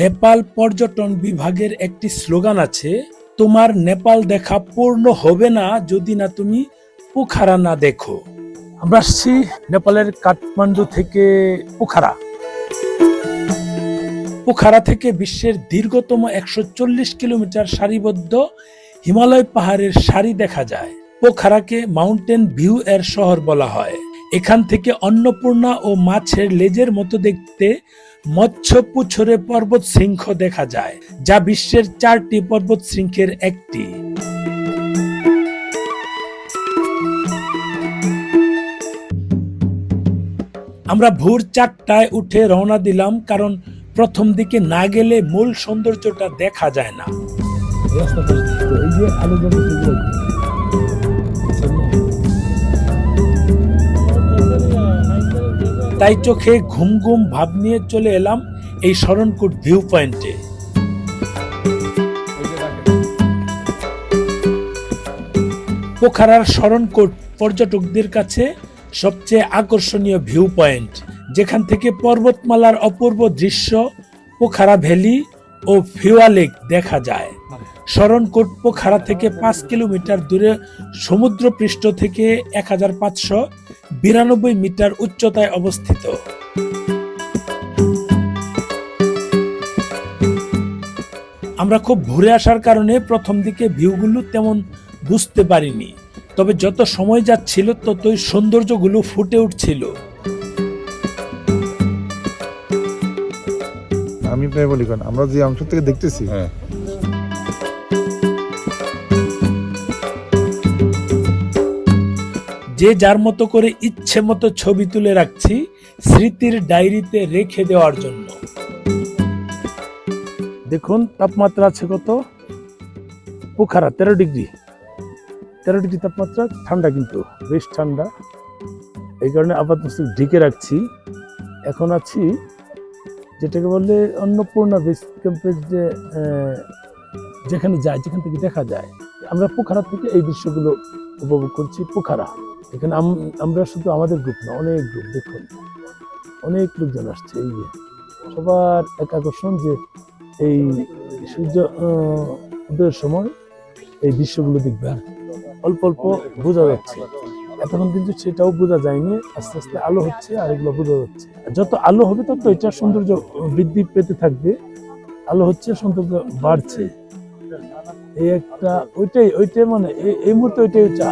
নেপাল পর্যটন বিভাগের একটি স্লোগান আছে, তোমার নেপাল দেখা পূর্ণ হবে না যদি না তুমি পোখারা না দেখো। আমরা আসছি নেপালের কাঠমান্ডু থেকে পোখারা। পোখারা থেকে বিশ্বের দীর্ঘতম একশো চল্লিশ কিলোমিটার সারিবদ্ধ হিমালয় পাহাড়ের সারি দেখা যায়। পোখারাকে মাউন্টেন ভিউ এর শহর বলা হয়। এখান থেকে অন্নপূর্ণা ও মাছের লেজের মতো দেখতে মৎস্য পুছরে পর্বত শৃঙ্খ দেখা যায়, যা বিশ্বের চারটি পর্বত শৃঙ্খের একটি। আমরা ভোর চারটায় উঠে রওনা দিলাম, কারণ প্রথম দিকে না গেলে মূল সৌন্দর্যটা দেখা যায় না। আলো তাই চোখে ঘুম ঘুম ভাব নিয়ে চলে এলাম এই শরণকূট ভিউ পয়েন্টে। পোখারার শরণকোট পর্যটকদের কাছে সবচেয়ে আকর্ষণীয় ভিউ পয়েন্ট, যেখান থেকে পর্বতমালার অপূর্ব দৃশ্য, পোখারা ভ্যালি ও ফিওয়া লেক দেখা যায়। শরণকোট পোখারা থেকে পাঁচ কিলোমিটার দূরে সমুদ্র পৃষ্ঠ থেকে এক হাজার পাঁচশো বিরানব্বই মিটার উচ্চতায় অবস্থিত। আমরা খুব ঘুরে আসার কারণে প্রথম দিকে ভিউগুলো তেমন বুঝতে পারিনি তবে যত সময় যাচ্ছিল ততই সৌন্দর্যগুলো ফুটে উঠছিল। আমি প্রায় বলি কারণ আমরা যে অংশ থেকে দেখতেছি হ্যাঁ। যে যার মতো করে ইচ্ছে মতো ছবি তুলে রাখছি, স্মৃতির ডায়েরিতে রেখে দেওয়ার জন্য। দেখুন, তাপমাত্রা আছে কত? পোখারা, তেরো ডিগ্রি। তেরো ডিগ্রি তাপমাত্রা, ঠান্ডা কিন্তু, বেশ ঠান্ডা। এই কারণে আপাতত ঢেকে রাখছি। এখন আছি, যেটাকে বললে অন্নপূর্ণা বেস ক্যাম্পের যে যেখানে যায়, যেখান থেকে দেখা যায়, আমরা পোখারা থেকে এই দৃশ্যগুলো উপভোগ করছি, পোখারা। এখানে আম- আমরা শুধু আমাদের গ্রুপ না, অনেক গ্রুপ দেখুন। অনেক লোকজন আসছে, এই যে সবার এক আকর্ষণ যে এই সূর্য উদয়ের সময় এই দৃশ্যগুলো দেখবে। অল্প অল্প বোঝা যাচ্ছে। এতক্ষণ কিন্তু সেটাও বোঝা যায়নি, আস্তে আস্তে আলো হচ্ছে আর এগুলো বোঝা যাচ্ছে। যত আলো হবে, তত এটা সৌন্দর্য বৃদ্ধি পেতে থাকবে। আলো হচ্ছে, সৌন্দর্য বাড়ছে। এই একটা ওইটাই ওইটাই মানে এই- মুহূর্তে ওইটাই চা।